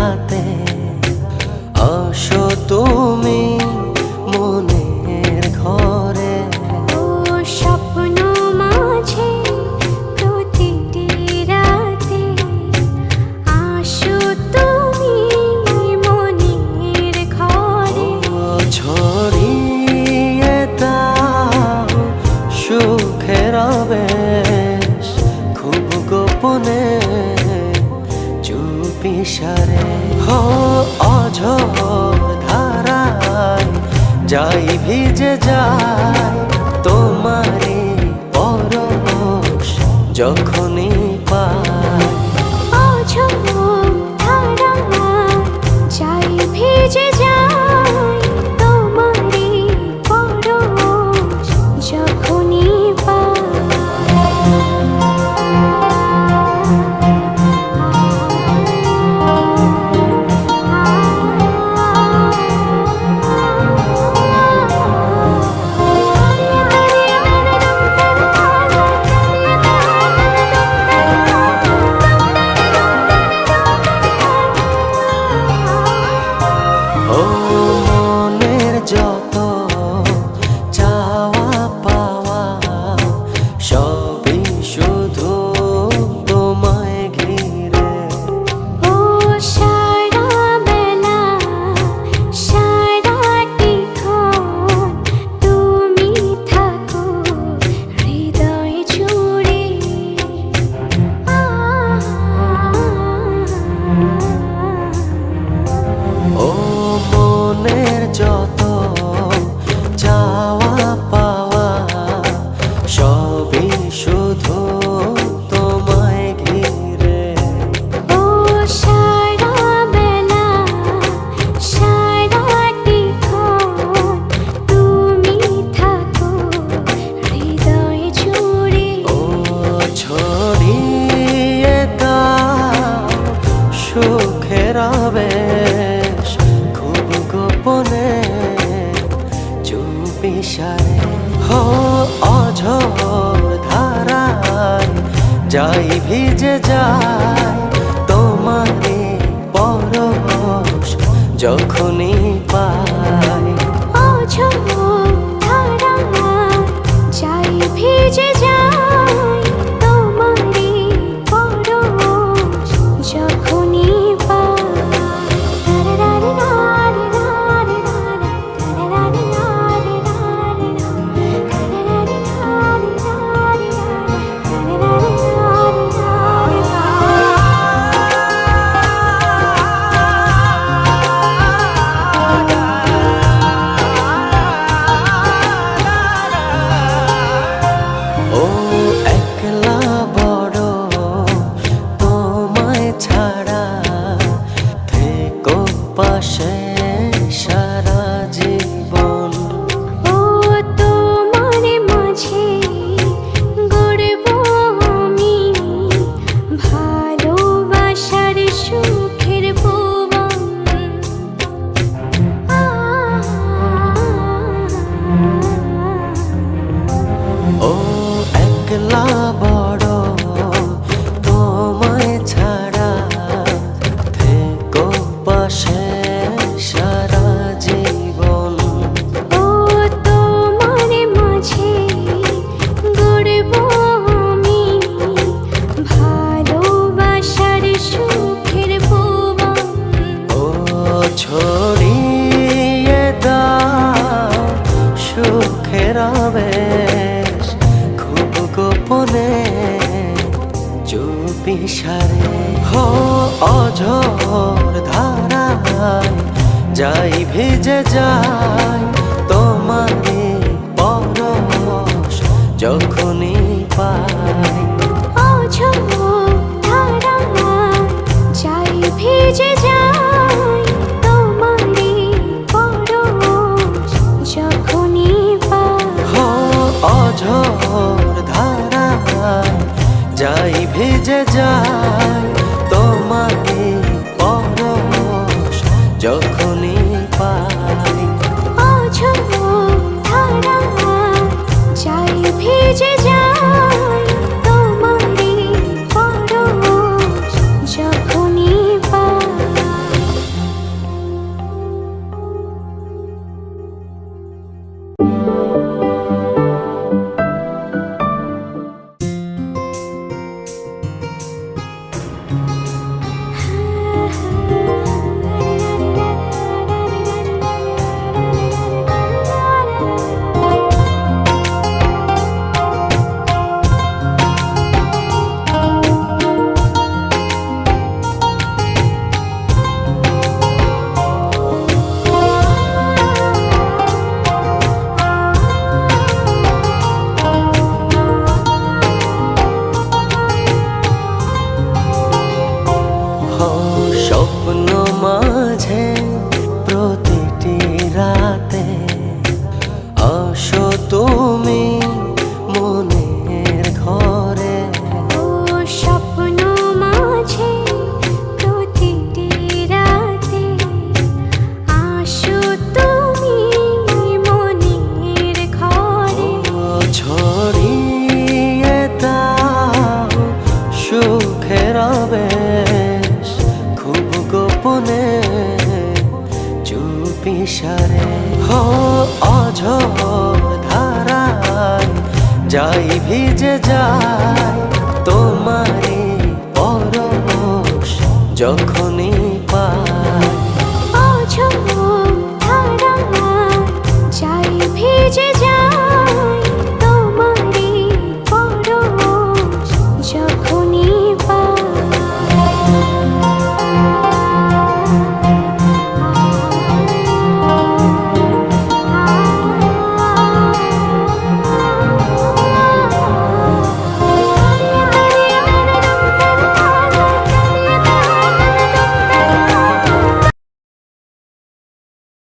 রাতে আসো তুমি চুপি হো অঝোর ধারায় যাই ভিজে যায় তোমারে পরশ। যখনই ভিজে যায়। তোমাকে পরশ যখনই অঝোর ধারা যাই ভিজে একলা বড় তোমায় ছাড়া থেকো পাশে সারা জীবন। ও তোমার মাঝে গড়ব আমি ভালোবাসার সুখের ভুবন ও ছড়িয়ে দাও সুখের গোপনে চুপি সারে। হো অঝোর ধারায় যাই ভিজে যায় তোমারই পরশ যখনই পাই। অঝোর ধারা যাই ভিজে তোমারই পরশ যখনই পাই। হো অঝোর ধারায় যাই ভেজে যায়। তুমি যাই ভিজে যায় তোমারে পরশ যখন